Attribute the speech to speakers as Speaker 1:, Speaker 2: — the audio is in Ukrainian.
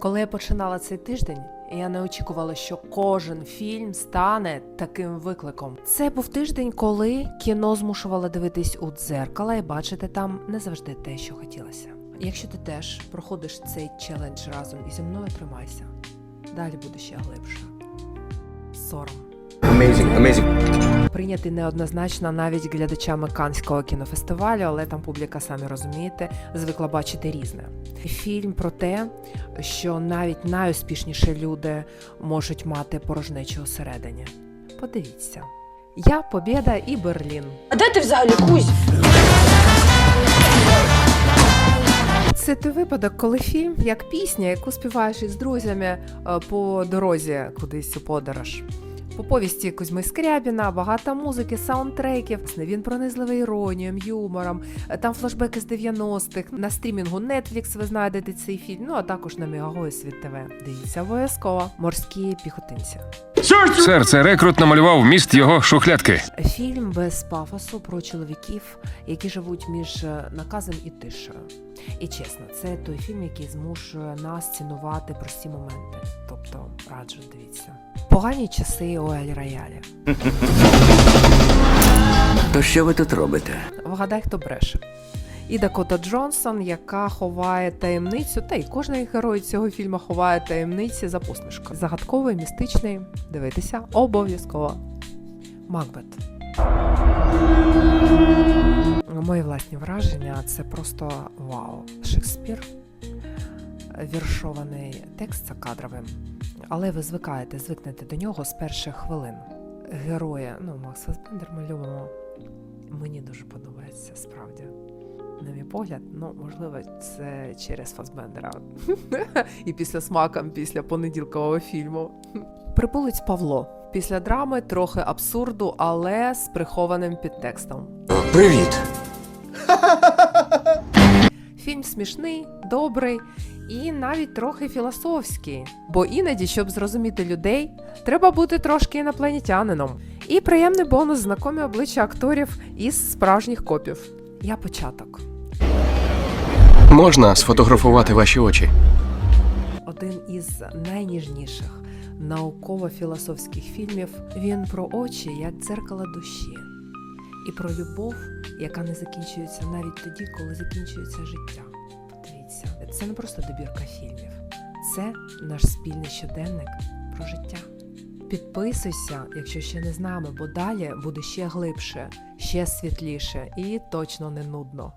Speaker 1: Коли я починала цей тиждень, я не очікувала, що кожен фільм стане таким викликом. Це був тиждень, коли кіно змушувало дивитись у дзеркало і бачити там не завжди те, що хотілося. Якщо ти теж проходиш цей челендж разом і зі мною тримайся, далі буде ще глибше. Сором.
Speaker 2: Amazing, amazing.
Speaker 1: Прийнятий неоднозначно навіть глядачами Канського кінофестивалю, але там публіка, самі розумієте, звикла бачити різне. Фільм про те, що навіть найуспішніші люди можуть мати порожнечу усередині. Подивіться. Я Побєда і Берлін.
Speaker 3: А де ти взагалі кузь?
Speaker 1: Це той випадок, коли фільм як пісня, яку співаєш із друзями е, по дорозі кудись у подорож. По повісті Кузьми Скрябіна, багато музики, саундтреків. Він пронизливий іронією, юмором. Там флешбеки з 90-х. На стрімінгу Netflix ви знайдете цей фільм. Ну а також на Мегагої Світ ТВ. Дивіться обов'язково. Морські піхотинці.
Speaker 4: Сер, це рекрут намалював міст його шухлядки.
Speaker 1: Фільм без пафосу про чоловіків, які живуть між е, наказом і тишею. І чесно, це той фільм, який змушує нас цінувати прості моменти. Тобто, раджу, дивіться. Погані часи у Ель Роялі.
Speaker 2: То що ви тут робите?
Speaker 1: Вгадай, хто бреше. І Дакота Джонсон, яка ховає таємницю, та й кожний герой цього фільму ховає таємниці за посмішкою. Загадковий, містичний. Дивитися обов'язково. Макбет. Мої власні враження це просто вау. Шекспір. Віршований текст за кадровим. Але ви звикаєте, звикнете до нього з перших хвилин. Героя, ну, Макс Фасбендер ми любимо. Мені дуже подобається справді. На мій погляд, ну можливо, це через Фасбендера. І після смаком після понеділкового фільму. Прибулець Павло. Після драми трохи абсурду, але з прихованим підтекстом.
Speaker 2: Привіт.
Speaker 1: Фільм смішний, добрий і навіть трохи філософський. Бо іноді, щоб зрозуміти людей, треба бути трошки інопланетянином. І приємний бонус знакомі обличчя акторів із справжніх копів. Я початок.
Speaker 4: Можна сфотографувати ваші очі.
Speaker 1: Один із найніжніших науково-філософських фільмів. Він про очі як дзеркало душі, і про любов, яка не закінчується навіть тоді, коли закінчується життя. Подивіться, це не просто добірка фільмів, це наш спільний щоденник про життя. Підписуйся, якщо ще не з нами, бо далі буде ще глибше, ще світліше і точно не нудно.